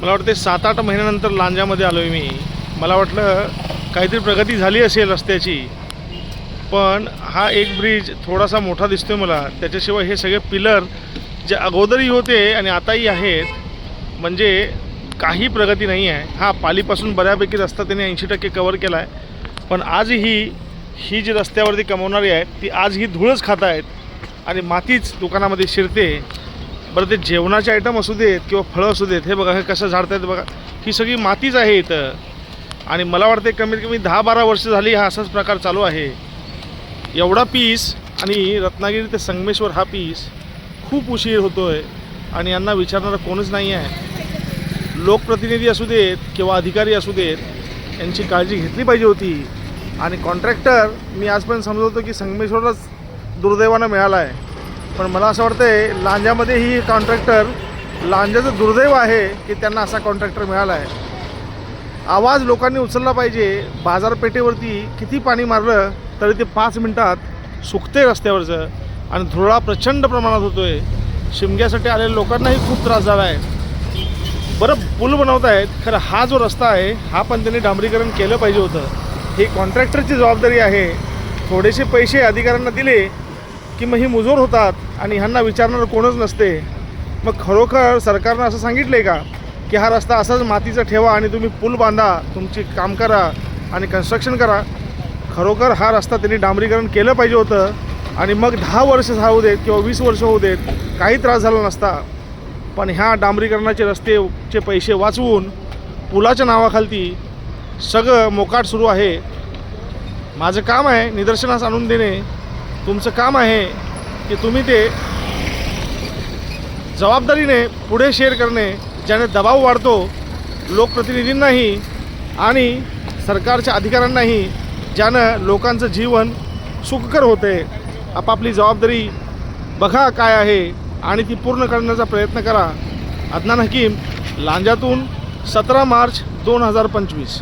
मला वाटते सात आठ महिन्यानंतर लांजामध्ये आलो आहे मी. मला वाटलं काहीतरी प्रगती झाली असेल रस्त्याची पण हा एक ब्रिज थोडासा मोठा दिसतो आहे मला. त्याच्याशिवाय हे सगळे पिलर जे अगोदरही होते आणि आताही आहेत म्हणजे काही प्रगती नाही आहे. हा पालीपासून बऱ्यापैकी रस्ता त्याने ऐंशी टक्के कवर केला आहे पण आजही ही जी रस्त्यावरती कमवणारी आहेत ती आज ही धूळच खात आहेत आणि मातीच दुकानामध्ये शिरते. बरं ते जेवणाचे आयटम असू देत किंवा फळं असू देत हे बघा हे कसं झाडतायत बघा. ही सगळी मातीच आहे इथं. आणि मला वाटते कमीत कमी दहा बारा वर्ष झाली हा असाच प्रकार चालू आहे. एवढा पीस आणि रत्नागिरी ते संगमेश्वर हा पीस खूप उशीर होतो आहे आणि यांना विचारणारं कोणच नाही आहे. लोकप्रतिनिधी असू देत किंवा अधिकारी असू देत यांची काळजी घेतली पाहिजे होती. आणि कॉन्ट्रॅक्टर मी आजपर्यंत समजवतो की संगमेश्वरच दुर्दैवानं मिळाला आहे पण मला असं वाटतंय लांजामध्येही कॉन्ट्रॅक्टर लांजाचं दुर्दैव आहे की त्यांना असा कॉन्ट्रॅक्टर मिळाला आहे. आवाज लोकांनी उचलला पाहिजे बाजारपेठेवरती किती पाणी मारलं तरी ते पाच मिनटात सुकते रस्त्यावरचं आणि धुळा प्रचंड प्रमाणात होतो आहे शिमग्यासाठी आलेल्या लोकांनाही खूप त्रास झाला आहे. बरं पूल बनवत आहेत खरं हा जो रस्ता आहे हा पण त्यांनी डांबरीकरण केलं पाहिजे होतं. ही कॉन्ट्रॅक्टरची जबाबदारी आहे. थोडेसे पैसे अधिकाऱ्यांना दिले की मग ही मुजोर होतात आणि ह्यांना विचारणारं कोणच नसते. मग खरोखर सरकारनं असं सांगितलं आहे का? की हा रस्ता असाच मातीचा ठेवा आणि तुम्ही पूल बांधा तुमची काम करा आणि कन्स्ट्रक्शन करा. खरोखर हा रस्ता त्यांनी डांबरीकरण केलं पाहिजे होतं आणि मग दहा वर्ष होऊ देत किंवा वीस वर्ष होऊ देत काही त्रास झाला नसता. पण ह्या डांबरीकरणाचे रस्तेचे पैसे वाचवून पुलाच्या नावाखालती सगळं मोकाट सुरू आहे. माझं काम आहे निदर्शनास आणून देणे. तुमचं काम आहे की तुम्ही ते जबाबदारीने पुढे शेअर करणे ज्याने दबाव वाढतो लोकप्रतिनिधींनाही आणि सरकारच्या अधिकाऱ्यांनाही ज्यानं लोकांचं जीवन सुखकर होते. आपापली जबाबदारी बघा काय आहे आणि ती पूर्ण करण्याचा प्रयत्न करा. अदनान हकीम लांजातून सतरा मार्च दोन हजार पंचवीस.